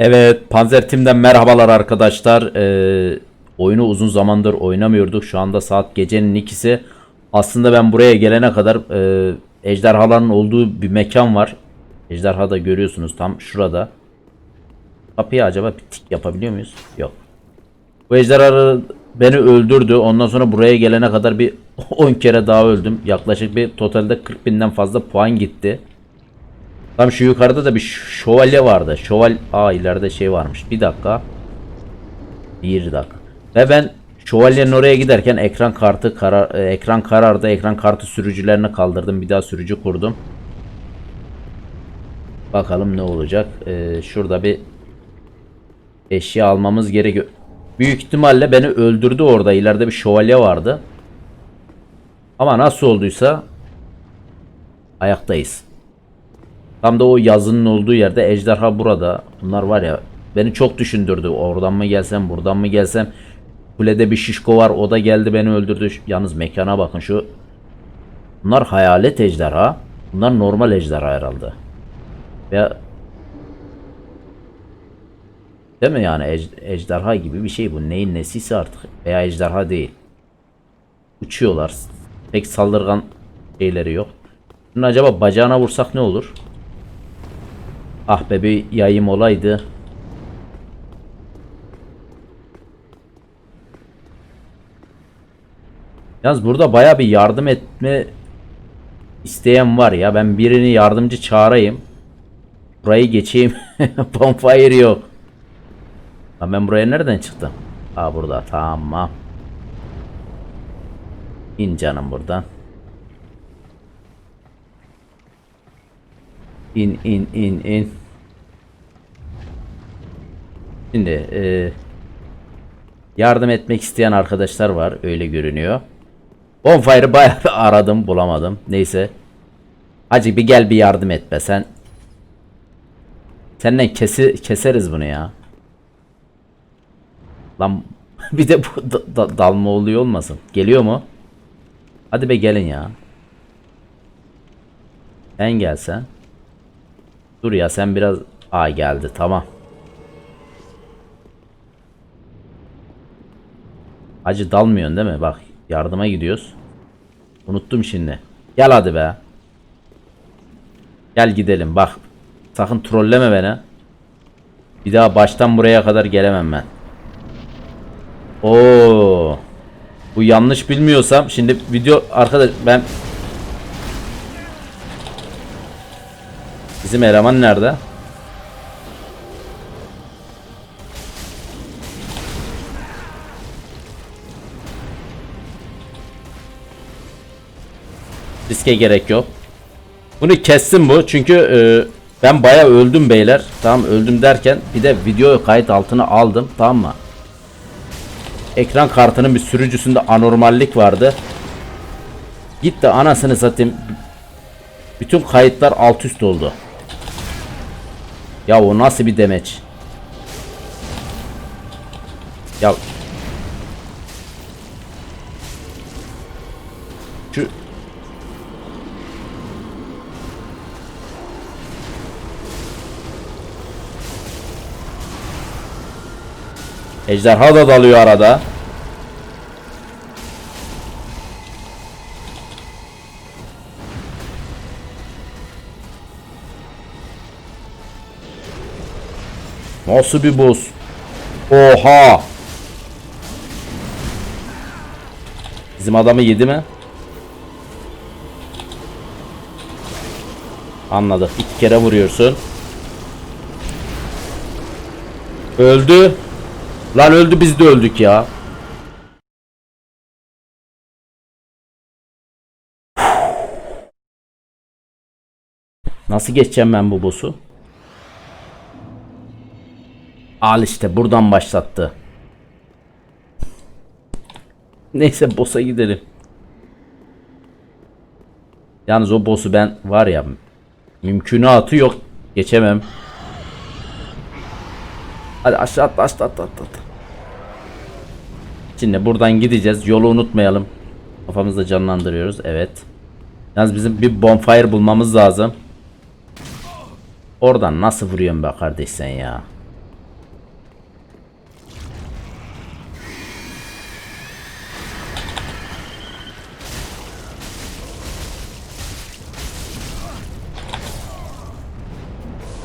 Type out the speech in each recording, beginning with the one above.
Evet, Panzer Team'den merhabalar arkadaşlar. Ee, oyunu uzun zamandır oynamıyorduk. Şu anda saat gecenin ikisi. Aslında ben buraya gelene kadar e, ejderhaların olduğu bir mekan var. Ejderha da görüyorsunuz tam şurada. Kapıya acaba bir tik yapabiliyor muyuz? Yok. Bu ejderha beni öldürdü. Ondan sonra buraya gelene kadar bir 10 kere daha öldüm. Yaklaşık bir totalde 40 binden fazla puan gitti. Tam şu yukarıda da bir şövalye vardı. Şöval Aa ileride şey varmış. Bir dakika. Bir dakika. Ve ben şövalyenin oraya giderken ekran kartı karar e, ekran karardı. Ekran kartı sürücülerini kaldırdım. Bir daha sürücü kurdum. Bakalım ne olacak. Ee, şurada bir eşya almamız gerekiyor. Büyük ihtimalle beni öldürdü orada. İleride bir şövalye vardı. Ama nasıl olduysa ayaktayız. Tam da o yazının olduğu yerde ejderha burada. Bunlar var ya beni çok düşündürdü. Oradan mı gelsem buradan mı gelsem. Kulede bir şişko var o da geldi beni öldürdü. Yalnız mekana bakın şu. Bunlar hayalet ejderha. Bunlar normal ejderha herhalde. Ya Değil mi yani Ej- ejderha gibi bir şey bu. Neyin nesiyse artık. Veya ejderha değil. Uçuyorlar. Pek saldırgan şeyleri yok. Bunun acaba bacağına vursak ne olur? Ah be bir yayım olaydı. Yalnız burada baya bir yardım etme isteyen var ya. Ben birini yardımcı çağırayım. Burayı geçeyim. Bonfire yok. Lan ben buraya nereden çıktım? Aa burada tamam. İn canım buradan. İn in in in. Şimdi e, yardım etmek isteyen arkadaşlar var öyle görünüyor. Bonfire'ı bayağı aradım bulamadım. Neyse. Hacı bir gel bir yardım et be sen. Senden kesi, keseriz bunu ya. Lan bir de bu da- da- dalma oluyor olmasın. Geliyor mu? Hadi be gelin ya. Sen gelsen. Dur ya sen biraz... Aa geldi tamam. Hacı dalmıyorsun değil mi? Bak yardıma gidiyoruz. Unuttum şimdi. Gel hadi be. Gel gidelim bak. Sakın trolleme beni. Bir daha baştan buraya kadar gelemem ben. Oo. Bu yanlış bilmiyorsam şimdi video arkadaş ben Bizim eleman nerede? Riske gerek yok. Bunu kessin bu çünkü e, ben baya öldüm beyler. Tamam öldüm derken bir de video kayıt altına aldım tamam mı? Ekran kartının bir sürücüsünde anormallik vardı. Gitti anasını satayım. Bütün kayıtlar alt üst oldu. Ya o nasıl bir demeç? Ya şu Ejderha da dalıyor arada. Nasıl bir boss? Oha! Bizim adamı yedi mi? Anladık. İki kere vuruyorsun. Öldü. Lan öldü biz de öldük ya. Nasıl geçeceğim ben bu boss'u? Al işte buradan başlattı. Neyse boss'a gidelim. Yalnız o boss'u ben var ya mümkünatı yok geçemem. Hadi aşağı atla atla atla. atla. Şimdi buradan gideceğiz. Yolu unutmayalım. Kafamızda canlandırıyoruz. Evet. Yalnız bizim bir bonfire bulmamız lazım. Oradan nasıl vuruyorsun be kardeş sen ya?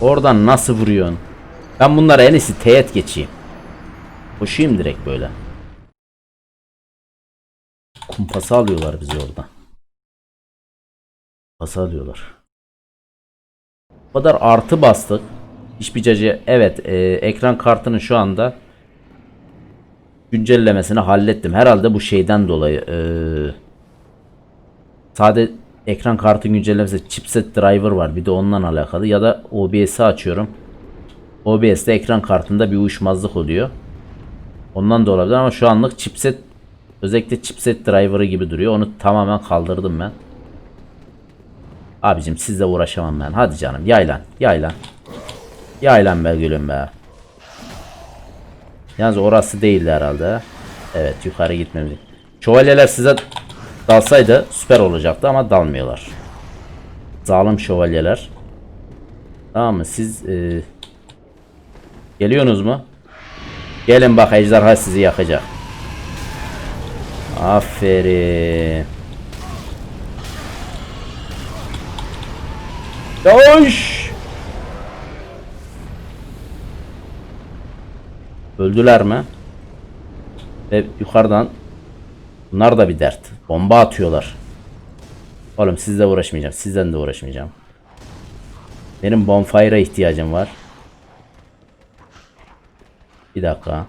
Oradan nasıl vuruyorsun? Ben bunlara en iyisi teğet geçeyim. Koşayım direkt böyle. Kumpası alıyorlar bizi orada. Kumpası alıyorlar. Bu kadar artı bastık. Hiçbir cacı evet e, ekran kartının şu anda güncellemesini hallettim. Herhalde bu şeyden dolayı e, sade ekran kartı güncellemesi chipset driver var. Bir de ondan alakalı ya da OBS'i açıyorum. OBS'te ekran kartında bir uyuşmazlık oluyor. Ondan da olabilir ama şu anlık chipset özellikle chipset driver'ı gibi duruyor. Onu tamamen kaldırdım ben. Abicim sizle uğraşamam ben. Hadi canım yaylan yaylan. Yaylan be gülüm be. Yalnız orası değildi herhalde. Evet yukarı gitmemiz. Şövalyeler size dalsaydı süper olacaktı ama dalmıyorlar. Zalim şövalyeler. Tamam mı? Siz e, geliyorsunuz mu? Gelin bak ejderha sizi yakacak. Aferin. Koş! Öldüler mi? Ve yukarıdan bunlar da bir dert. Bomba atıyorlar. Oğlum sizle uğraşmayacağım. Sizden de uğraşmayacağım. Benim bonfire'a ihtiyacım var. Bir dakika.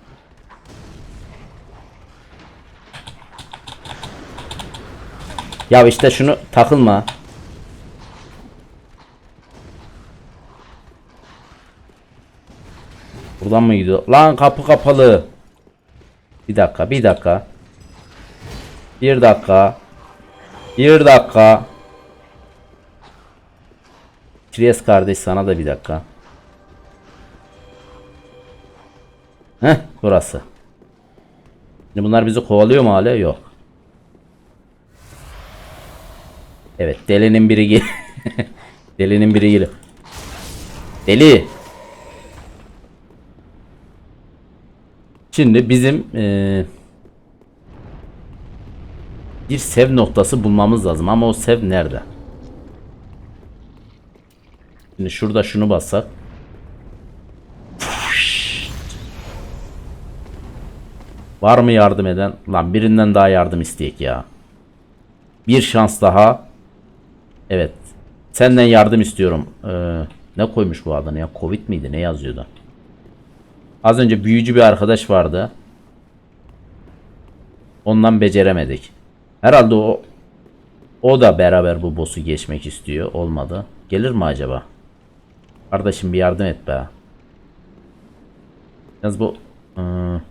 Ya işte şunu takılma. Buradan mı gidiyor? Lan kapı kapalı. Bir dakika, bir dakika. Bir dakika. Bir dakika. Tries kardeş sana da bir dakika. Heh, burası. Şimdi bunlar bizi kovalıyor mu hala? Yok. Evet, delinin biri gel. delinin biri geliyor. Deli. Şimdi bizim eee, bir sev noktası bulmamız lazım ama o sev nerede? Şimdi şurada şunu bassak. Var mı yardım eden? Lan birinden daha yardım isteyek ya. Bir şans daha. Evet. Senden yardım istiyorum. Ee, ne koymuş bu adını ya? Covid miydi? Ne yazıyordu? Az önce büyücü bir arkadaş vardı. Ondan beceremedik. Herhalde o o da beraber bu boss'u geçmek istiyor. Olmadı. Gelir mi acaba? Kardeşim bir yardım et be. Yalnız bu ıı,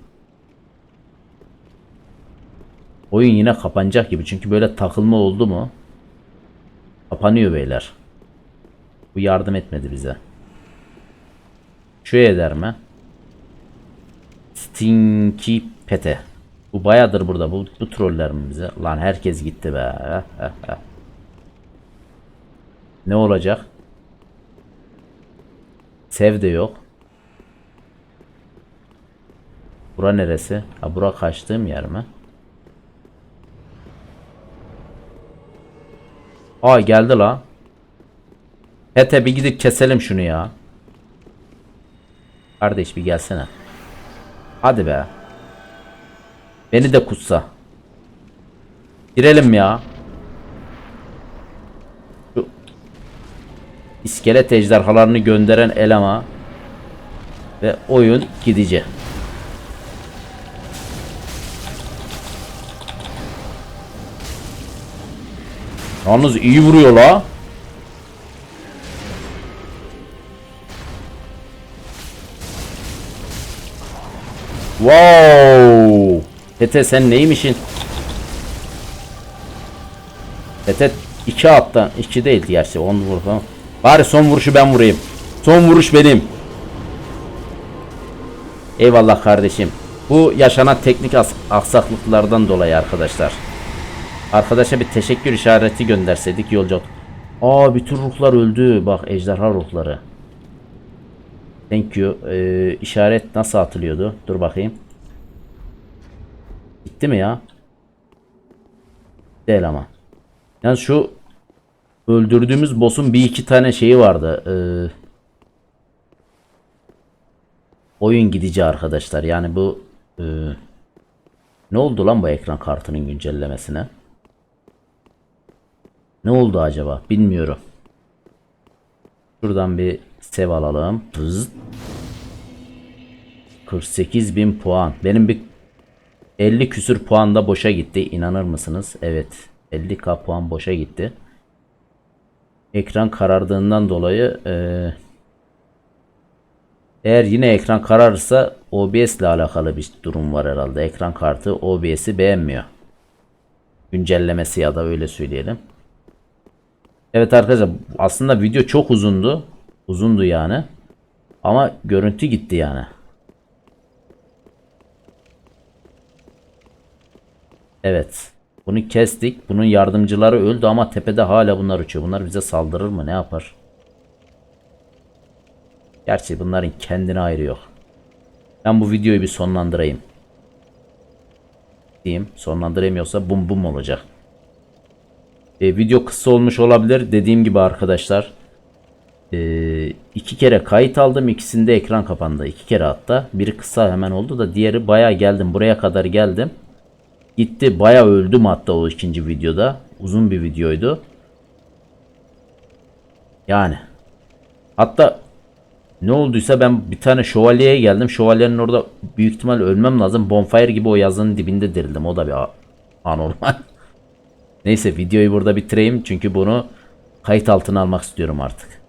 oyun yine kapanacak gibi. Çünkü böyle takılma oldu mu? Kapanıyor beyler. Bu yardım etmedi bize. Şu eder mi? Stinky Pete. Bu bayadır burada. Bu, bu troller? Lan herkes gitti be. Ne olacak? Sev de yok. Bura neresi? Ha bura kaçtığım yer mi? Aa geldi la. Pete bir gidip keselim şunu ya. Kardeş bir gelsene. Hadi be. Beni de kutsa. Girelim ya. Şu iskelet ejderhalarını gönderen elema ve oyun gidici. Yalnız iyi vuruyor la. Wow! Tete sen neymişin? Tete 2 attı. 2 değil gerçi 10 vur falan. Bari son vuruşu ben vurayım. Son vuruş benim. Eyvallah kardeşim. Bu yaşanan teknik aksaklıklardan dolayı arkadaşlar. Arkadaşa bir teşekkür işareti gönderseydik yolcu. Aa bütün ruhlar öldü. Bak ejderha ruhları. Thank you. Ee, işaret nasıl atılıyordu? Dur bakayım. Bitti mi ya? Değil ama. Yani şu öldürdüğümüz boss'un bir iki tane şeyi vardı. Ee, oyun gidici arkadaşlar. Yani bu e, ne oldu lan bu ekran kartının güncellemesine? Ne oldu acaba? Bilmiyorum. Şuradan bir sev alalım. Pız. 48 bin puan. Benim bir 50 küsür puan da boşa gitti. İnanır mısınız? Evet. 50k puan boşa gitti. Ekran karardığından dolayı eee, eğer yine ekran kararırsa OBS ile alakalı bir durum var herhalde. Ekran kartı OBS'i beğenmiyor. Güncellemesi ya da öyle söyleyelim. Evet arkadaşlar aslında video çok uzundu. Uzundu yani. Ama görüntü gitti yani. Evet. Bunu kestik. Bunun yardımcıları öldü ama tepede hala bunlar uçuyor. Bunlar bize saldırır mı? Ne yapar? Gerçi bunların kendine ayrı yok. Ben bu videoyu bir sonlandırayım. Diyeyim. Sonlandıramıyorsa bum bum olacak. E, video kısa olmuş olabilir. Dediğim gibi arkadaşlar. e, iki kere kayıt aldım. İkisinde ekran kapandı. İki kere hatta. Biri kısa hemen oldu da diğeri bayağı geldim. Buraya kadar geldim. Gitti bayağı öldüm hatta o ikinci videoda. Uzun bir videoydu. Yani. Hatta ne olduysa ben bir tane şövalyeye geldim. Şövalyenin orada büyük ihtimal ölmem lazım. Bonfire gibi o yazının dibinde dirildim. O da bir anormal. Neyse videoyu burada bitireyim. Çünkü bunu kayıt altına almak istiyorum artık.